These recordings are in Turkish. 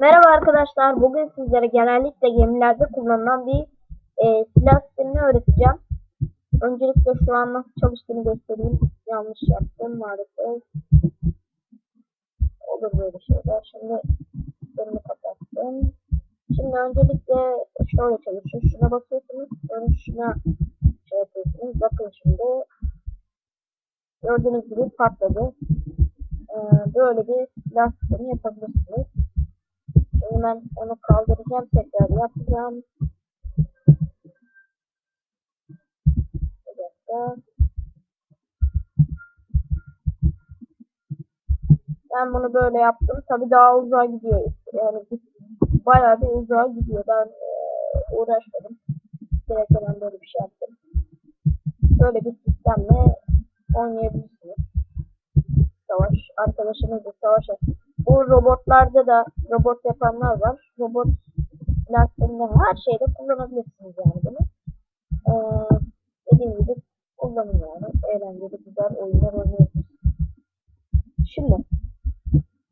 Merhaba arkadaşlar. Bugün sizlere genellikle gemilerde kullanılan bir e, silah sistemini öğreteceğim. Öncelikle şu an nasıl çalıştığını göstereyim. Yanlış yaptım maalesef. Olur böyle şeyler. Şimdi sistemimi kapattım. Şimdi öncelikle şöyle çalışıyor. Şuna basıyorsunuz. Sonra şuna şey yapıyorsunuz. Bakın şimdi. Gördüğünüz gibi patladı. Ee, böyle bir silah sistemi yapabilirsiniz. Ben onu kaldıracağım tekrar yapacağım. Bir. Ben bunu böyle yaptım. Tabii daha uzağa gidiyor. Yani bayağı bir uzağa gidiyor. Ben e, uğraşmadım. Direkt hemen böyle bir şey yaptım. Böyle bir sistemle oynayabilirsiniz. Savaş. Arkadaşınızla savaş yapın. Bu robotlarda da robot yapanlar var. Robot silahlarında her şeyde kullanabilirsiniz yani bunu. Ee, dediğim gibi kullanın yani. Eğlenceli güzel oyunlar oynuyorsunuz. Şimdi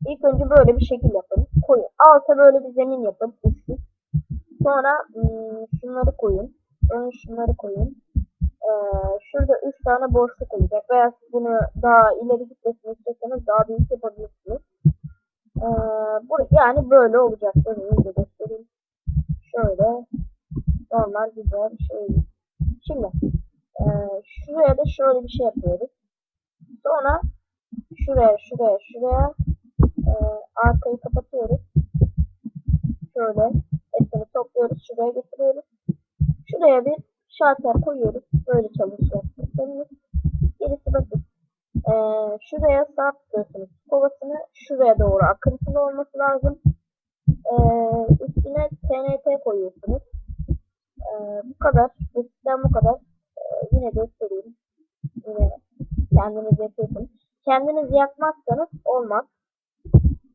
ilk önce böyle bir şekil yapın. Koyun. Alta böyle bir zemin yapın. Üçlü. Sonra ım, şunları koyun. Sonra şunları koyun. Ee, şurada 3 tane boşluk olacak. Veya siz bunu daha ileri gitmesini istiyorsanız daha büyük yapabilirsiniz. Ee, bu yani böyle olacak. Böyle iyice göstereyim. Şöyle normal güzel bir şey. Şimdi e, şuraya da şöyle bir şey yapıyoruz. Sonra şuraya şuraya şuraya e, arkayı kapatıyoruz. Şöyle hepsini topluyoruz. Şuraya getiriyoruz. Şuraya bir şalter koyuyoruz. Böyle çalışıyor. Gerisi basit. Ee, şuraya sağ tutuyorsunuz. Kovasını şuraya doğru akıntılı olması lazım. Ee, üstüne TNT koyuyorsunuz. Ee, bu kadar. Bu sistem bu kadar. Ee, yine göstereyim. Yine kendiniz yapıyorsunuz. Kendiniz yapmazsanız olmaz.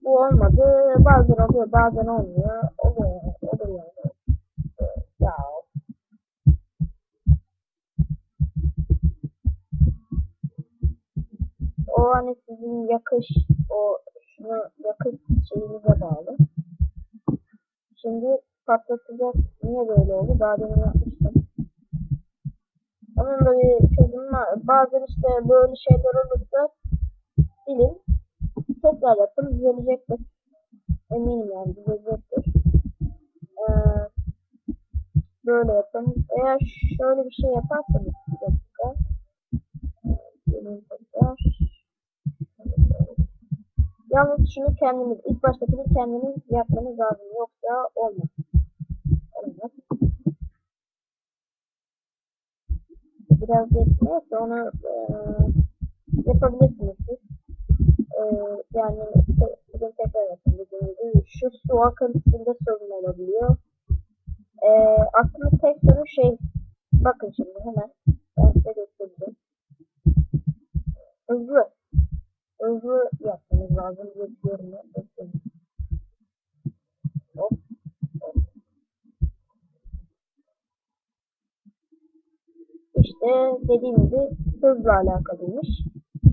Bu olmadı. Bazen oluyor bazen olmuyor. Oluyor, olur yani. Ee, ya o hani sizin yakış o şunu yakış şeyinize bağlı. Şimdi patlatacak niye böyle oldu? Daha demin yapmıştım. Onun da bir çözümü var. Bazen işte böyle şeyler olursa silin. Tekrar yapın düzelecektir. Eminim yani düzelecektir. Ee, böyle yapın. Eğer şöyle bir şey yaparsanız bir dakika. Gelin tekrar. Yalnız şunu kendiniz, ilk baştakini kendiniz yapmanız lazım. Yoksa olmaz. Olmaz. Biraz neyse onu e, yapabilirsiniz siz. E, yani bugün tekrar yapın dediğim. Şu su akıntısında sorun olabiliyor. E, aslında tek sorun şey, bakın şimdi hemen yapmanız lazım diye biliyorum ya. Bekleyin. Hop. İşte dediğim gibi hızla alakalıymış.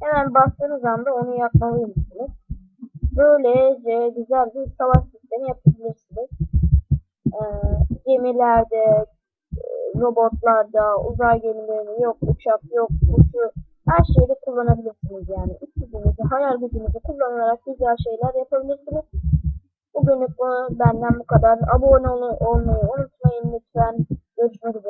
Hemen bastığınız anda onu yapmalıymışsınız. Böylece güzel bir savaş sistemi yapabilirsiniz. Ee, gemilerde, robotlarda, uzay gemilerinde yok uçak, yok kuşu her şeyde kullanabilirsiniz yani gücünüzü, hayal gücünüzü kullanarak güzel şeyler yapabilirsiniz. Bugünlük benden bu kadar. Abone olmayı unutmayın lütfen. Görüşmek üzere.